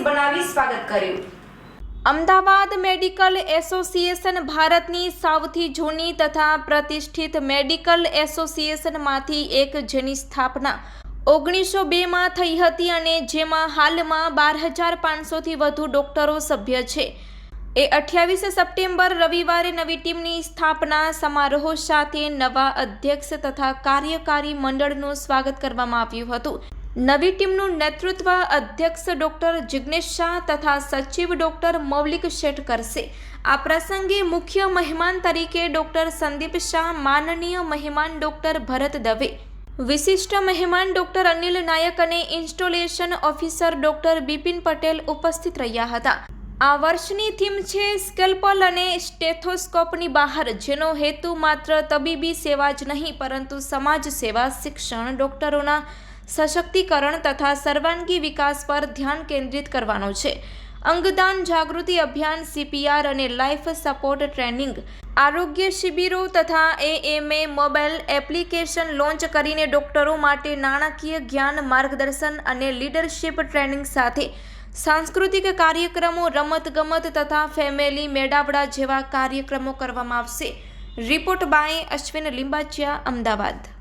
ઉઠાવી સ્વાગત કર્યું. અમદાવાદ મેડિકલ એસોસિએશન ભારતની સૌથી જૂની તથા પ્રતિષ્ઠિત મેડિકલ એસોસિએશનમાંથી એક જેની સ્થાપના ઓગણીસો બેમાં થઈ હતી અને જેમાં હાલમાં બાર હજાર પાંચસોથી વધુ ડોક્ટરો સભ્ય છે. એ અઠ્યાવીસ સપ્ટેમ્બર રવિવારે નવી ટીમની સ્થાપના સમારોહ સાથે નવા અધ્યક્ષ તથા કાર્યકારી મંડળનું સ્વાગત કરવામાં આવ્યું હતું. નવી ટીમનું નેતૃત્વ અધ્યક્ષ ડોક્ટર જિગ્નેશ શાહ તથા સચિવ ડોક્ટર મૌલિક શેઠ કરશે. આ પ્રસંગે મુખ્ય મહેમાન તરીકે ડોક્ટર સંદીપ શાહ, માનનીય મહેમાન ડોક્ટર ભરત દવે, વિશિષ્ટ મહેમાન ડોક્ટર અનિલ નાયક અને installation officer doctor Bipin Patel ઉપસ્થિત રહ્યા હતા. આ વર્ષની થીમ છે સ્કેલ્પલ અને સ્ટેથોસ્કોપની બહાર, જેનો હેતુ માત્ર તબીબી સેવા જ નહીં, પરંતુ સમાજ સેવા, શિક્ષણ, ડોક્ટરોના સશક્તિકરણ તથા સર્વાંગી વિકાસ પર ધ્યાન કેન્દ્રિત કરવાનો છે. અંગદાન જાગૃતિ અભિયાન સીપીઆર અને લાઈફ સપોર્ટ ટ્રેનિંગ, આરોગ્ય શિબિરો તથા એએમએ મોબાઈલ એપ્લિકેશન લોન્ચ કરીને ડોક્ટરો માટે નાણાકીય જ્ઞાન માર્ગદર્શન અને લીડરશિપ ટ્રેનિંગ સાથે સાંસ્કૃતિક કાર્યક્રમો, રમતગમત તથા ફેમિલી મેળાવડા જેવા કાર્યક્રમો કરવામાં આવશે. Report by Ashwin Limbachiya, Ahmedabad.